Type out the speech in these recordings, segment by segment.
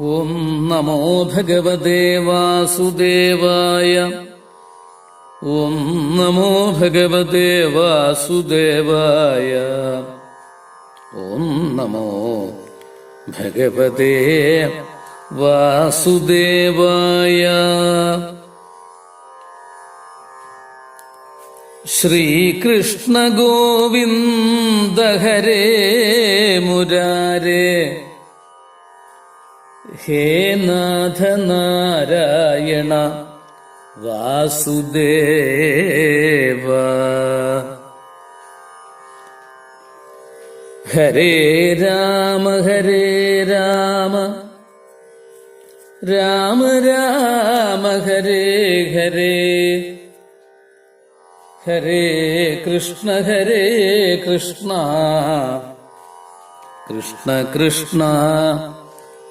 ഓം നമോ ഭഗവതേ വാസുദേവായ. ഓം നമോ ഭഗവതേ വാസുദേവായ. ഓം നമോ ഭഗവതേ വാസുദേവായ. ശ്രീകൃഷ്ണ ഗോവിന്ദ ഹരേ മുരാരേ. ഹേ നാഥ നാരായണ വാസുദേവ. ഹരേ രാമ ഹരേ രാമ. രാമ രാമ ഹരേ ഹരേ. ഹരേ കൃഷ്ണ ഹരേ കൃഷ്ണ. കൃഷ്ണ കൃഷ്ണ.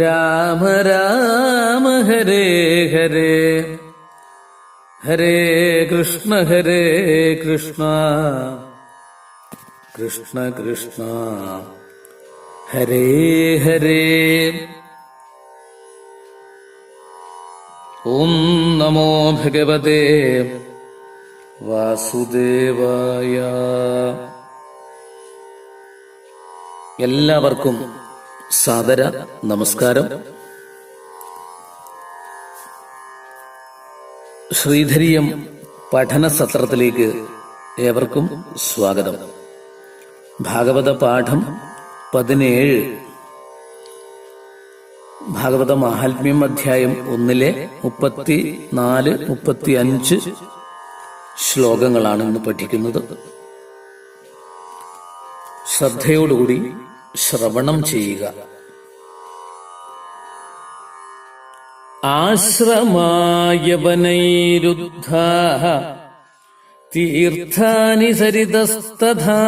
രാമ രാമ ഹരേ ഹരേ. ഹരേ കൃഷ്ണ ഹരേ കൃഷ്ണ. കൃഷ്ണ കൃഷ്ണ. ഹരേ ഹരേ. ഓം നമോ ഭഗവതേ. വാസുദേവായ. എല്ലാവർക്കും സാദര നമസ്കാരം. ശ്രീധരിയം പഠന സത്രത്തിലേക്ക് ഏവർക്കും സ്വാഗതം. ഭാഗവത പാഠം പതിനേഴ്. ഭാഗവത മാഹാത്മ്യം അധ്യായം ഒന്നിലെ മുപ്പത്തി നാല് മുപ്പത്തി അഞ്ച് ശ്ലോകങ്ങളാണ് ഇന്ന് പഠിക്കുന്നത്. ശ്രദ്ധയോടുകൂടി ശ്രവണം ചെയ്യുക. ആശ്രമായവനൈരുദ്ധ തീർത്ഥാനി സരിതസ്തഥാ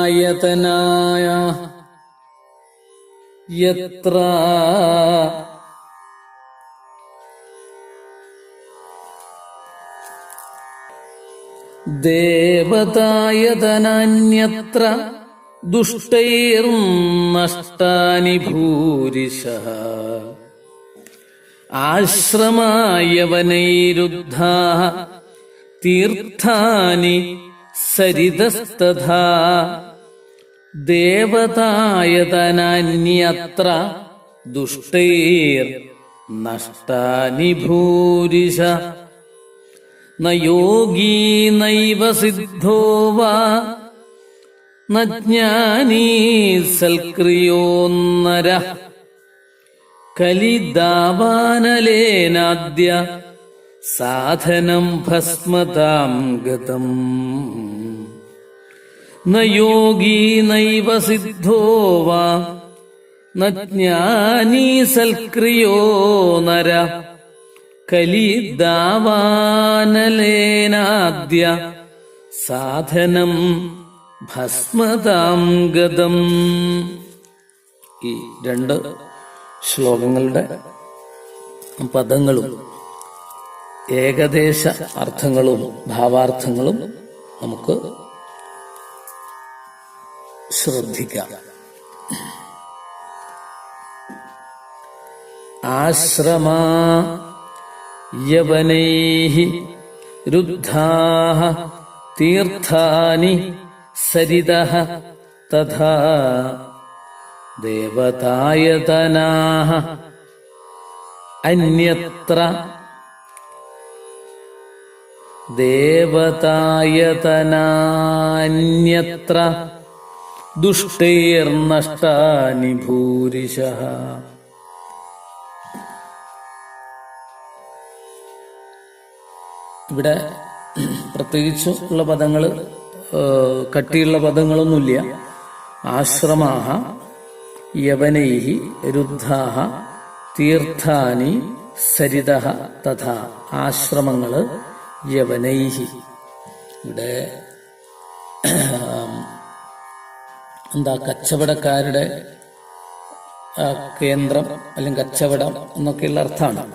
ദേവതായതനായ യത്ര ദേവതായതനാന്യത്ര ദുഷ്ടൈർനഷ്ടാനി ഭൂരിശ. ആശ്രമായവനൈരുദ്ധ തീർത്ഥാനി സരിതസ്തഥാ. ദേവതായതനന്യത്ര ദുഷ്ടൈർ നഷ്ടാനി ഭൂരിശ. ന യോഗീ നൈവ സിദ്ധോ വാ ന ജ്ഞാനീ സൽക്രിയോ നര കലിദാവാനലേനാദ്യ സാധനം ഭസ്മതാം ഗതം. ന യോഗീ നൈവ സിദ്ധോ വാ ന ജ്ഞാനീ സൽക്രിയോ നര കലിദാവാനലേനാദ്യ സാധനം ഭസ്മതാം ഗതം. ഈ രണ്ട് ശ്ലോകങ്ങളുടെ പദങ്ങളും ഏകദേശ അർത്ഥങ്ങളും ഭാവാർത്ഥങ്ങളും നമുക്ക് ശ്രദ്ധിക്കാം. ആശ്രമാ യവനൈः രുദ്ധാः തീർത്ഥാനി സരിത തഥാ ദേവതായതനാः അന്യത്ര ദേവതായതനാന്യത്ര ദുഷ്ടൈർനഷ്ടാനി ഭൂരിശഃ ഇവിടെ പ്രത്യേകിച്ച് ഉള്ള പദങ്ങൾ കട്ടിയുള്ള പദങ്ങളൊന്നുമില്ല. ആശ്രമാഹ യവനൈഹി രുദ്ധാഹ തീർത്ഥാനി സരിത തഥാ. ആശ്രമങ്ങൾ യവനൈഹി. ഇവിടെ എന്താ കച്ചവടക്കാരുടെ കേന്ദ്രം അല്ലെങ്കിൽ കച്ചവടം എന്നൊക്കെയുള്ള അർത്ഥമാണ്.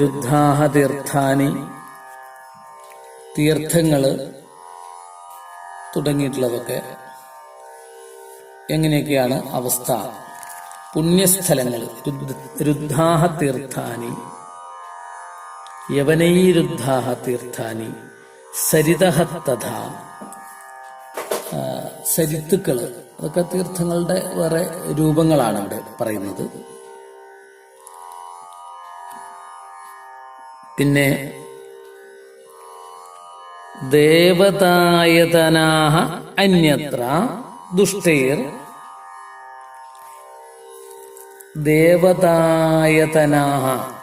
രുദ്ധാഹ തീർത്ഥാനി തീർത്ഥങ്ങൾ തുടങ്ങിയിട്ടുള്ളതൊക്കെ എങ്ങനെയൊക്കെയാണ് അവസ്ഥ? പുണ്യസ്ഥലങ്ങൾ രുദ്ധാഹ തീർത്ഥാനി. യവനൈരുദ്ധാഹ തീർത്ഥാനി. സരിതഹ തഥാ. സരിത്തുക്കൾ അതൊക്കെ തീർത്ഥങ്ങളുടെ വേറെ രൂപങ്ങളാണ് ഇവിടെ പറയുന്നത്. പിന്നെ ദേവതായതനാഹ അന്യത്ര ദുഷ്ടേർ. ദേവതായതനാഹ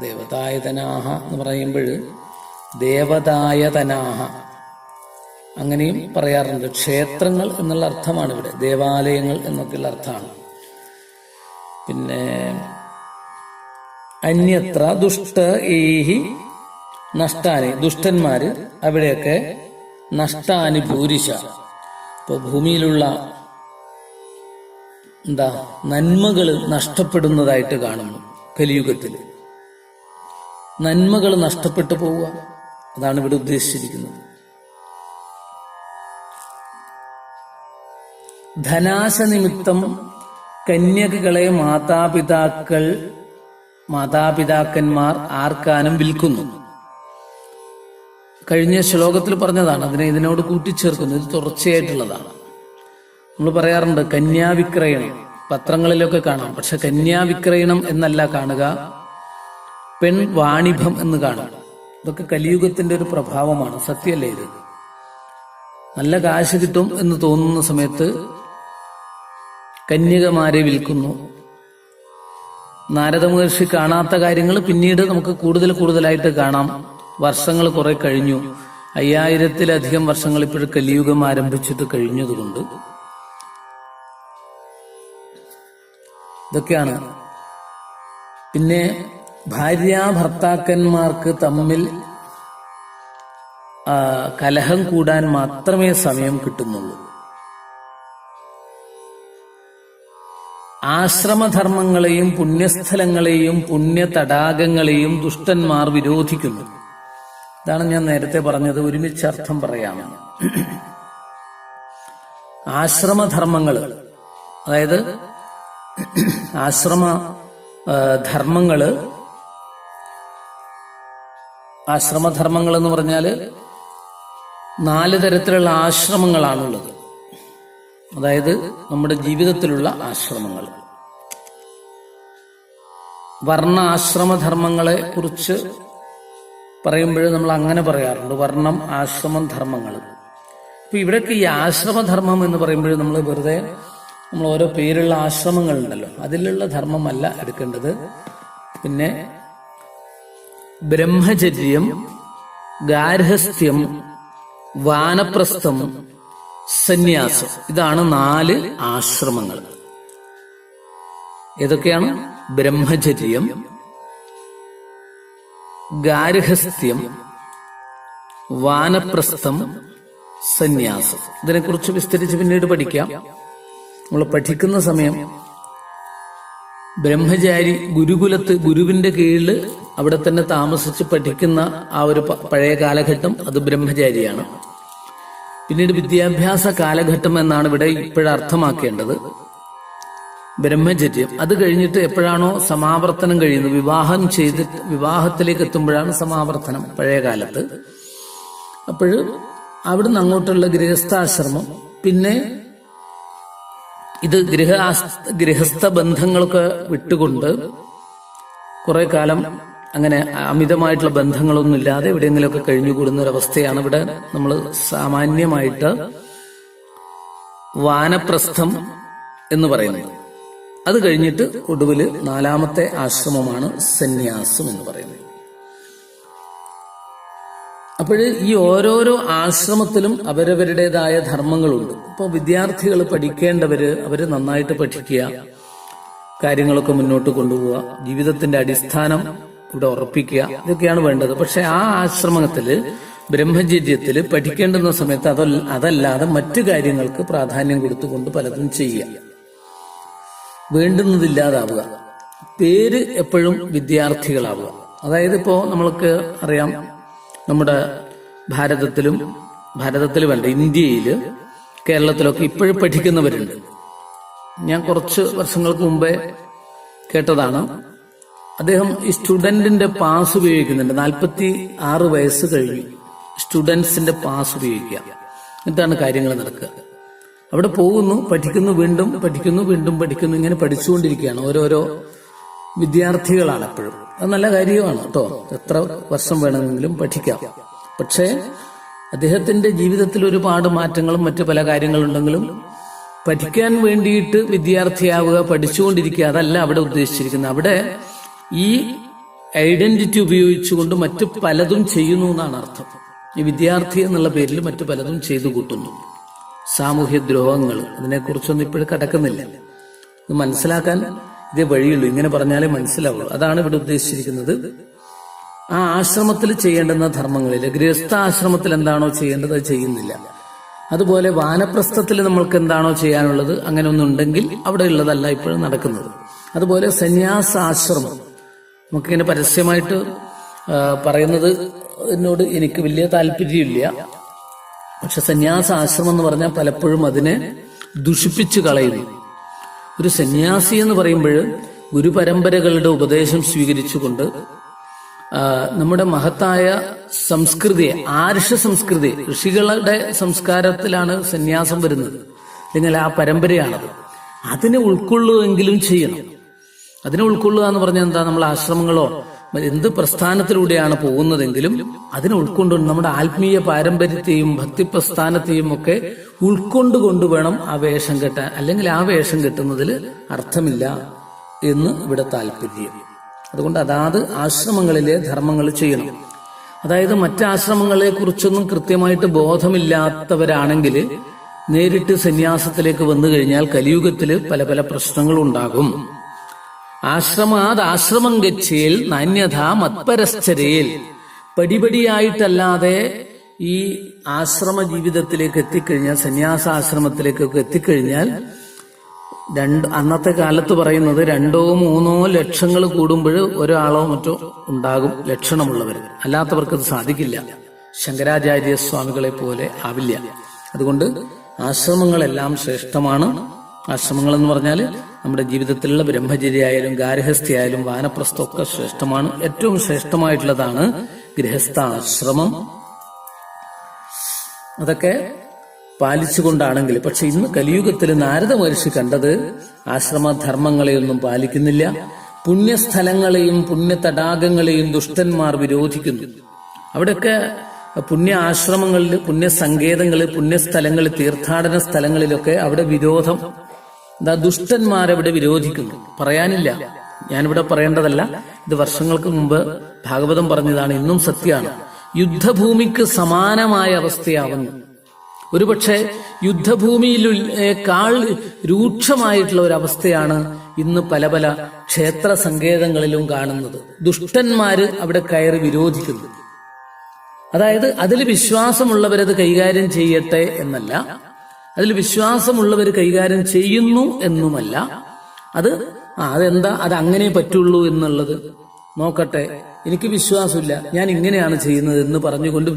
ദേവതായതനാഹ എന്ന് പറയുമ്പോൾ ദേവതായതനാഹ. അങ്ങനെയും പറയാറുണ്ട്. ക്ഷേത്രങ്ങൾ എന്നുള്ള അർത്ഥമാണ് ഇവിടെ. ദേവാലയങ്ങൾ എന്നൊക്കെയുള്ള അർത്ഥമാണ്. പിന്നെ അന്യത്ര ദുഷ്ട ഏഹി നഷ്ടാനി ദുഷ്ടന്മാര് അവിടെയൊക്കെ നഷ്ടാനി ഭൂരിശ ഇപ്പൊ ഭൂമിയിലുള്ള എന്താ നന്മകൾ നഷ്ടപ്പെടുന്നതായിട്ട് കാണുന്നു കലിയുഗത്തിൽ നന്മകൾ നഷ്ടപ്പെട്ടു പോവുക. അതാണ് ഇവിടെ ഉദ്ദേശിച്ചിരിക്കുന്നത്. ധനാശനിമിത്തം കന്യകകളെ മാതാപിതാക്കൾ മാതാപിതാക്കന്മാർ ആർക്കാനും വിൽക്കുന്നു. കഴിഞ്ഞ ശ്ലോകത്തിൽ പറഞ്ഞതാണ് അതിനെ ഇതിനോട് കൂട്ടിച്ചേർക്കുന്നത് ഇത് തുടർച്ചയായിട്ടുള്ളതാണ്. നമ്മൾ പറയാറുണ്ട് കന്യാവിക്രയണം. പത്രങ്ങളിലൊക്കെ കാണാം. പക്ഷെ കന്യാവിക്രയണം എന്നല്ല കാണുക പെൺ വാണിഭം എന്ന് കാണും ഇതൊക്കെ കലിയുഗത്തിന്റെ ഒരു പ്രഭാവമാണ്. സത്യല്ലേ ഇത്? നല്ല കാശ് കിട്ടും എന്ന് തോന്നുന്ന സമയത്ത് കന്യകമാരെ വിൽക്കുന്നു. നാരദ മഹർഷി കാണാത്ത കാര്യങ്ങൾ പിന്നീട് നമുക്ക് കൂടുതൽ കൂടുതലായിട്ട് കാണാം. വർഷങ്ങൾ കുറെ കഴിഞ്ഞു. അയ്യായിരത്തിലധികം വർഷങ്ങൾ ഇപ്പോഴും കലിയുഗം ആരംഭിച്ചിട്ട് കഴിഞ്ഞതുകൊണ്ട്. ഇതൊക്കെയാണ്. പിന്നെ ഭാര്യ ഭർത്താക്കന്മാർക്ക് തമ്മിൽ കലഹം കൂടാൻ മാത്രമേ സമയം കിട്ടുന്നുള്ളൂ. ആശ്രമധർമ്മങ്ങളെയും പുണ്യസ്ഥലങ്ങളെയും പുണ്യ തടാകങ്ങളെയും ദുഷ്ടന്മാർ വിരോധിക്കുന്നു. ഇതാണ് ഞാൻ നേരത്തെ പറഞ്ഞത് ഒരുമിച്ച് അർത്ഥം പറയാം. ആശ്രമധർമ്മങ്ങൾ അതായത് ആശ്രമ ധർമ്മങ്ങൾ ആശ്രമധർമ്മങ്ങൾ എന്ന് പറഞ്ഞാൽ നാല് തരത്തിലുള്ള ആശ്രമങ്ങളാണുള്ളത്. അതായത് നമ്മുടെ ജീവിതത്തിലുള്ള ആശ്രമങ്ങൾ. വർണ ആശ്രമധർമ്മങ്ങളെ കുറിച്ച് പറയുമ്പോൾ നമ്മൾ അങ്ങനെ പറയാറുണ്ട്. വർണം ആശ്രമം ധർമ്മങ്ങൾ. ഇപ്പൊ ഇവിടെയൊക്കെ ഈ ആശ്രമധർമ്മം എന്ന് പറയുമ്പോൾ നമ്മൾ വെറുതെ നമ്മൾ ഓരോ പേരുള്ള ആശ്രമങ്ങൾ ഉണ്ടല്ലോ. അതിലുള്ള ധർമ്മമല്ല എടുക്കേണ്ടത്. പിന്നെ ബ്രഹ്മചര്യം ഗാർഹസ്ഥ്യം വാനപ്രസ്ഥം സന്യാസം. ഇതാണ് നാല് ആശ്രമങ്ങൾ. ഏതൊക്കെയാണ്? ബ്രഹ്മചര്യം ഗാർഹസ്ഥ്യം വാനപ്രസ്ഥം സന്യാസം. ഇതിനെക്കുറിച്ച് വിസ്തരിച്ച് പിന്നീട് പഠിക്കാം. നമ്മൾ പഠിക്കുന്ന സമയം ബ്രഹ്മചാരി ഗുരുകുലത്ത് ഗുരുവിന്റെ കീഴിൽ അവിടെ തന്നെ താമസിച്ച് പഠിക്കുന്ന ആ ഒരു പഴയ കാലഘട്ടം അത് ബ്രഹ്മചാരിയാണ്. പിന്നീട് വിദ്യാഭ്യാസ കാലഘട്ടം എന്നാണ് ഇവിടെ ഇപ്പോഴ അർത്ഥമാക്കേണ്ടത് ബ്രഹ്മചര്യം. അത് കഴിഞ്ഞിട്ട് എപ്പോഴാണോ സമാവർത്തനം കഴിയുന്നത്. വിവാഹം ചെയ്ത് വിവാഹത്തിലേക്ക് എത്തുമ്പോഴാണ് സമാവർത്തനം. പഴയ കാലത്ത്. അപ്പോൾ അവിടുന്ന് അങ്ങോട്ടുള്ള ഗൃഹസ്ഥാശ്രമം. പിന്നെ ഇത് ഗൃഹ ഗൃഹസ്ഥ ബന്ധങ്ങളൊക്കെ വിട്ടുകൊണ്ട് കുറെ കാലം അങ്ങനെ അമിതമായിട്ടുള്ള ബന്ധങ്ങളൊന്നും ഇല്ലാതെ എവിടെയെങ്കിലുമൊക്കെ കഴിഞ്ഞുകൂടുന്ന ഒരവസ്ഥയാണ് ഇവിടെ നമ്മൾ സാമാന്യമായിട്ട് വാനപ്രസ്ഥം എന്ന് പറയുന്നത്. അത് കഴിഞ്ഞിട്ട് ഒടുവിൽ നാലാമത്തെ ആശ്രമമാണ് സന്യാസം എന്ന് പറയുന്നത്. അപ്പോൾ ഈ ഓരോരോ ആശ്രമത്തിലും അവരവരുടേതായ ധർമ്മങ്ങളുണ്ട്. ഇപ്പോൾ വിദ്യാർത്ഥികൾ പഠിക്കേണ്ടവര് അവർ നന്നായിട്ട് പഠിക്കുക കാര്യങ്ങളൊക്കെ മുന്നോട്ട് കൊണ്ടുപോവുക ജീവിതത്തിന്റെ അടിസ്ഥാനം ഇവിടെ ഉറപ്പിക്കുക ഇതൊക്കെയാണ് വേണ്ടത്. പക്ഷെ ആ ആശ്രമത്തിൽ ബ്രഹ്മചര്യത്തിൽ പഠിക്കേണ്ടുന്ന സമയത്ത് അതല്ല അതല്ലാതെ മറ്റു കാര്യങ്ങൾക്ക് പ്രാധാന്യം കൊടുത്തുകൊണ്ട് പലതും ചെയ്യുക. വേണ്ടുന്നതില്ലാതാവുക. പേര് എപ്പോഴും വിദ്യാർത്ഥികളാവുക. അതായത് ഇപ്പോൾ നമ്മൾക്ക് അറിയാം നമ്മുടെ ഭാരതത്തിലും ഭാരതത്തിൽ വേണ്ട ഇന്ത്യയിൽ കേരളത്തിലൊക്കെ ഇപ്പോഴും പഠിക്കുന്നവരുണ്ട്. ഞാൻ കുറച്ച് വർഷങ്ങൾക്ക് മുമ്പേ കേട്ടതാണ്. അദ്ദേഹം ഈ സ്റ്റുഡന്റിന്റെ പാസ് ഉപയോഗിക്കുന്നുണ്ട്. നാൽപ്പത്തി ആറ് വയസ്സ് കഴിഞ്ഞു. സ്റ്റുഡൻസിന്റെ പാസ് ഉപയോഗിക്കുക. എന്നിട്ടാണ് കാര്യങ്ങൾ നടക്കുക. അവിടെ പോകുന്നു പഠിക്കുന്നു വീണ്ടും പഠിക്കുന്നു വീണ്ടും പഠിക്കുന്നു ഇങ്ങനെ പഠിച്ചുകൊണ്ടിരിക്കുകയാണ്. ഓരോരോ വിദ്യാർത്ഥികളാണ് എപ്പോഴും. അത് നല്ല കാര്യമാണ് കേട്ടോ. എത്ര വർഷം വേണമെങ്കിലും പഠിക്കാം. പക്ഷേ അദ്ദേഹത്തിന്റെ ജീവിതത്തിൽ ഒരുപാട് മാറ്റങ്ങളും മറ്റു പല കാര്യങ്ങളുണ്ടെങ്കിലും പഠിക്കാൻ വേണ്ടിയിട്ട് വിദ്യാർത്ഥിയാവുക പഠിച്ചുകൊണ്ടിരിക്കുക അതല്ല അവിടെ ഉദ്ദേശിച്ചിരിക്കുന്നത്. അവിടെ ഈ ഐഡന്റിറ്റി ഉപയോഗിച്ചുകൊണ്ട് മറ്റു പലതും ചെയ്യുന്നു എന്നാണ് അർത്ഥം. ഈ വിദ്യാർത്ഥി എന്നുള്ള പേരിൽ മറ്റു പലതും ചെയ്തു കൂട്ടുന്നു. സാമൂഹ്യ ദ്രോഹങ്ങൾ അതിനെക്കുറിച്ചൊന്നും ഇപ്പോഴും കടക്കുന്നില്ല. ഇത് മനസ്സിലാക്കാൻ ഇതേ വഴിയുള്ളൂ. ഇങ്ങനെ പറഞ്ഞാലേ മനസ്സിലാവുള്ളൂ. അതാണ് ഇവിടെ ഉദ്ദേശിച്ചിരിക്കുന്നത്. ആ ആശ്രമത്തിൽ ചെയ്യേണ്ടുന്ന ധർമ്മങ്ങളിൽ ഗൃഹസ്ഥ ആശ്രമത്തിൽ എന്താണോ ചെയ്യേണ്ടത് അത് ചെയ്യുന്നില്ല. അതുപോലെ വാനപ്രസ്ഥത്തിൽ നമ്മൾക്ക് എന്താണോ ചെയ്യാനുള്ളത് അങ്ങനെ ഒന്നുണ്ടെങ്കിൽ അവിടെ ഉള്ളതല്ല ഇപ്പോഴും നടക്കുന്നത്. അതുപോലെ സന്യാസാശ്രമം. നമുക്കിങ്ങനെ പരസ്യമായിട്ട് പറയുന്നത് എന്നോട് എനിക്ക് വലിയ താല്പര്യമില്ല. പക്ഷെ സന്യാസ ആശ്രമം എന്ന് പറഞ്ഞാൽ പലപ്പോഴും അതിനെ ദുഷിപ്പിച്ചു കളയുന്നു. ഒരു സന്യാസി എന്ന് പറയുമ്പോൾ ഗുരുപരമ്പരകളുടെ ഉപദേശം സ്വീകരിച്ചുകൊണ്ട് നമ്മുടെ മഹത്തായ സംസ്കൃതിയെ ആർഷ സംസ്കൃതി ഋഷികളുടെ സംസ്കാരത്തിലാണ് സന്യാസം വരുന്നത്. അല്ലെങ്കിൽ ആ പരമ്പരയാണത്. അതിനെ ഉൾക്കൊള്ളുകയെങ്കിലും ചെയ്യണം. അതിനെ ഉൾക്കൊള്ളുക എന്ന് പറഞ്ഞാൽ എന്താ? നമ്മൾ ആശ്രമങ്ങളോ എന്ത് പ്രസ്ഥാനത്തിലൂടെയാണ് പോകുന്നതെങ്കിലും അതിനെ ഉൾക്കൊണ്ട് നമ്മുടെ ആത്മീയ പാരമ്പര്യത്തെയും ഭക്തി പ്രസ്ഥാനത്തെയും ഒക്കെ ഉൾക്കൊണ്ടുകൊണ്ട് വേണം ആ വേഷം കെട്ടാൻ. അല്ലെങ്കിൽ ആ വേഷം കെട്ടുന്നതിൽ അർത്ഥമില്ല എന്ന് ഇവിടെ താല്പര്യം. അതുകൊണ്ട് അതാത് ആശ്രമങ്ങളിലെ ധർമ്മങ്ങൾ ചെയ്യണം. അതായത് മറ്റാശ്രമങ്ങളെ കുറിച്ചൊന്നും കൃത്യമായിട്ട് ബോധമില്ലാത്തവരാണെങ്കിൽ നേരിട്ട് സന്യാസത്തിലേക്ക് വന്നു കഴിഞ്ഞാൽ കലിയുഗത്തിൽ പല പല പ്രശ്നങ്ങളും ഉണ്ടാകും ആശ്രമാത് ആശ്രമം ഗച്ഛയിൽ നാന്യഥ മത്പരശ്ചരയിൽ പടിപടിയായിട്ടല്ലാതെ ഈ ആശ്രമ ജീവിതത്തിലേക്ക് എത്തിക്കഴിഞ്ഞാൽ സന്യാസാശ്രമത്തിലേക്കൊക്കെ എത്തിക്കഴിഞ്ഞാൽ രണ്ട് അന്നത്തെ കാലത്ത് പറയുന്നത് രണ്ടോ മൂന്നോ ലക്ഷങ്ങൾ കൂടുമ്പോൾ ഒരാളോ മറ്റോ ഉണ്ടാകും ലക്ഷണമുള്ളവർ. അല്ലാത്തവർക്ക് അത് സാധിക്കില്ല. ശങ്കരാചാര്യ സ്വാമികളെ പോലെ ആവില്ല. അതുകൊണ്ട് ആശ്രമങ്ങളെല്ലാം ശ്രേഷ്ഠമാണ്. ആശ്രമങ്ങൾ എന്ന് പറഞ്ഞാൽ നമ്മുടെ ജീവിതത്തിലുള്ള ബ്രഹ്മചര്യായാലും ഗാർഹസ്ഥ്യായാലും വാനപ്രസ്ഥമൊക്കെ ശ്രേഷ്ഠമാണ്. ഏറ്റവും ശ്രേഷ്ഠമായിട്ടുള്ളതാണ് ഗൃഹസ്ഥാശ്രമം. അതൊക്കെ പാലിച്ചുകൊണ്ടാണെങ്കിൽ പക്ഷെ ഇന്ന് കലിയുഗത്തിൽ നാരദ മഹർഷി കണ്ടത് ആശ്രമധർമ്മങ്ങളെയൊന്നും പാലിക്കുന്നില്ല. പുണ്യസ്ഥലങ്ങളെയും പുണ്യ തടാകങ്ങളെയും ദുഷ്ടന്മാർ വിരോധിക്കുന്നു. അവിടെയൊക്കെ പുണ്യ ആശ്രമങ്ങളിൽ പുണ്യ സങ്കേതങ്ങളിൽ പുണ്യസ്ഥലങ്ങളിൽ തീർത്ഥാടന സ്ഥലങ്ങളിലൊക്കെ അവിടെ വിരോധം. എന്താ ദുഷ്ടന്മാരവിടെ വിരോധിക്കുന്നു. പറയാനില്ല. ഞാനിവിടെ പറയേണ്ടതല്ല ഇത് വർഷങ്ങൾക്ക് മുമ്പ് ഭാഗവതം പറഞ്ഞതാണ് ഇന്നും സത്യമാണ് യുദ്ധഭൂമിക്ക് സമാനമായ അവസ്ഥയാവുന്നു. ഒരുപക്ഷെ യുദ്ധഭൂമിയിലേക്കാൾ രൂക്ഷമായിട്ടുള്ള ഒരു അവസ്ഥയാണ് ഇന്ന് പല പല ക്ഷേത്ര സങ്കേതങ്ങളിലും കാണുന്നത്. ദുഷ്ടന്മാര് അവിടെ കയറി വിരോധിക്കുന്നു. അതായത് അതിൽ വിശ്വാസമുള്ളവരത് കൈകാര്യം ചെയ്യട്ടെ എന്നല്ല അതിൽ വിശ്വാസമുള്ളവർ കൈകാര്യം ചെയ്യുന്നു എന്നുമല്ല. അത് ആ അതെന്താ? അത് അങ്ങനെ പറ്റുള്ളൂ എന്നുള്ളത്. നോക്കട്ടെ എനിക്ക് വിശ്വാസമില്ല. ഞാൻ ഇങ്ങനെയാണ് ചെയ്യുന്നത് എന്ന് പറഞ്ഞുകൊണ്ട്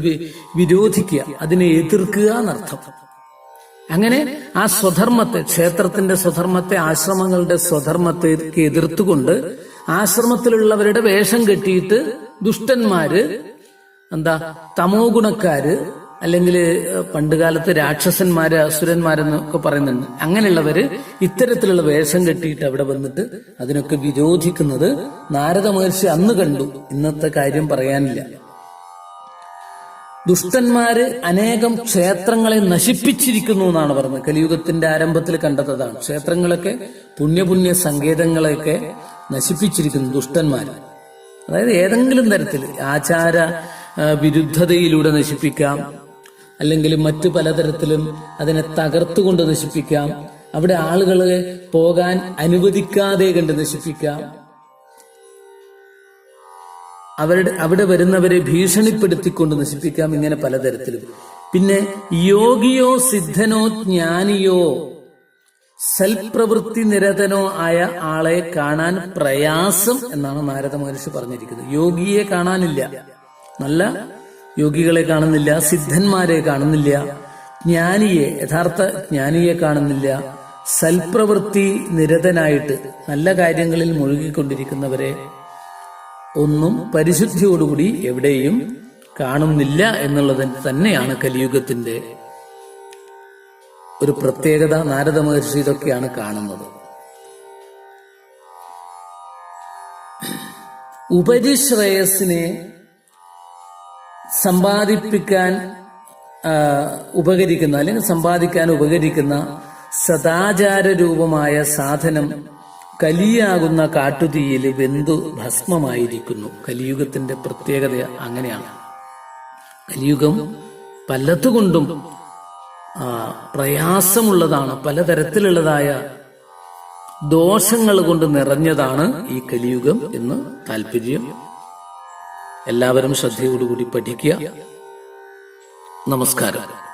വിരോധിക്കുക. അതിനെ എതിർക്കുക എന്നർത്ഥം. അങ്ങനെ ആ സ്വധർമ്മത്തെ ക്ഷേത്രത്തിന്റെ സ്വധർമ്മത്തെ ആശ്രമങ്ങളുടെ സ്വധർമ്മത്തെ എതിർത്തുകൊണ്ട് ആശ്രമത്തിലുള്ളവരുടെ വേഷം കെട്ടിയിട്ട് ദുഷ്ടന്മാര് എന്താ തമോ ഗുണക്കാര് അല്ലെങ്കിൽ പണ്ടുകാലത്ത് രാക്ഷസന്മാര് അസുരന്മാരെന്നൊക്കെ പറയുന്നുണ്ട്. അങ്ങനെയുള്ളവര് ഇത്തരത്തിലുള്ള വേഷം കെട്ടിയിട്ട് അവിടെ വന്നിട്ട് അതിനൊക്കെ വിരോധിക്കുന്നത് നാരദ മഹർഷി അന്ന് കണ്ടു. ഇന്നത്തെ കാര്യം പറയാനില്ല. ദുഷ്ടന്മാര് അനേകം ക്ഷേത്രങ്ങളെ നശിപ്പിച്ചിരിക്കുന്നു എന്നാണ് പറഞ്ഞത്. കലിയുഗത്തിന്റെ ആരംഭത്തിൽ കണ്ടതാണ് ക്ഷേത്രങ്ങളൊക്കെ പുണ്യപുണ്യ സങ്കേതങ്ങളെയൊക്കെ നശിപ്പിച്ചിരിക്കുന്നു ദുഷ്ടന്മാര്. അതായത് ഏതെങ്കിലും തരത്തിൽ ആചാര വിരുദ്ധതയിലൂടെ നശിപ്പിക്കാം അല്ലെങ്കിൽ മറ്റു പലതരത്തിലും അതിനെ തകർത്തുകൊണ്ട് നശിപ്പിക്കാം. അവിടെ ആളുകളെ പോകാൻ അനുവദിക്കാതെ കണ്ട് നശിപ്പിക്കാം. അവരുടെ അവിടെ വരുന്നവരെ ഭീഷണിപ്പെടുത്തിക്കൊണ്ട് നശിപ്പിക്കാം ഇങ്ങനെ പലതരത്തിലും. പിന്നെ യോഗിയോ സിദ്ധനോ ജ്ഞാനിയോ സൽപ്രവൃത്തി നിരതനോ ആയ ആളെ കാണാൻ പ്രയാസം എന്നാണ് നാരദ മഹർഷി പറഞ്ഞിരിക്കുന്നത്. യോഗിയെ കാണാനില്ല. നല്ല യോഗികളെ കാണുന്നില്ല സിദ്ധന്മാരെ കാണുന്നില്ല ജ്ഞാനിയെ യഥാർത്ഥ ജ്ഞാനിയെ കാണുന്നില്ല സൽപ്രവൃത്തി നിരതനായിട്ട് നല്ല കാര്യങ്ങളിൽ മുഴുകിക്കൊണ്ടിരിക്കുന്നവരെ ഒന്നും പരിശുദ്ധിയോടുകൂടി എവിടെയും കാണുന്നില്ല എന്നുള്ളത് തന്നെയാണ് കലിയുഗത്തിന്റെ ഒരു പ്രത്യേകത. നാരദ മഹർഷി ഇതൊക്കെയാണ് കാണുന്നത്. ഉപരിശ്രേയസിനെ സമ്പാദിപ്പിക്കാൻ ഉപകരിക്കുന്ന അല്ലെങ്കിൽ സമ്പാദിക്കാൻ ഉപകരിക്കുന്ന സദാചാര രൂപമായ സാധനം കലിയാകുന്ന കാട്ടുതീയിൽ വെന്തു ഭസ്മമായിരിക്കുന്നു. കലിയുഗത്തിന്റെ പ്രത്യേകത അങ്ങനെയാണ്. കലിയുഗം പലതുകൊണ്ടും പ്രയാസമുള്ളതാണ് പലതരത്തിലുള്ളതായ ദോഷങ്ങൾ കൊണ്ട് നിറഞ്ഞതാണ് ഈ കലിയുഗം എന്ന് താല്പര്യം എല്ലാവരും ശ്രദ്ധയോടുകൂടി പഠിക്കുക. നമസ്കാരം.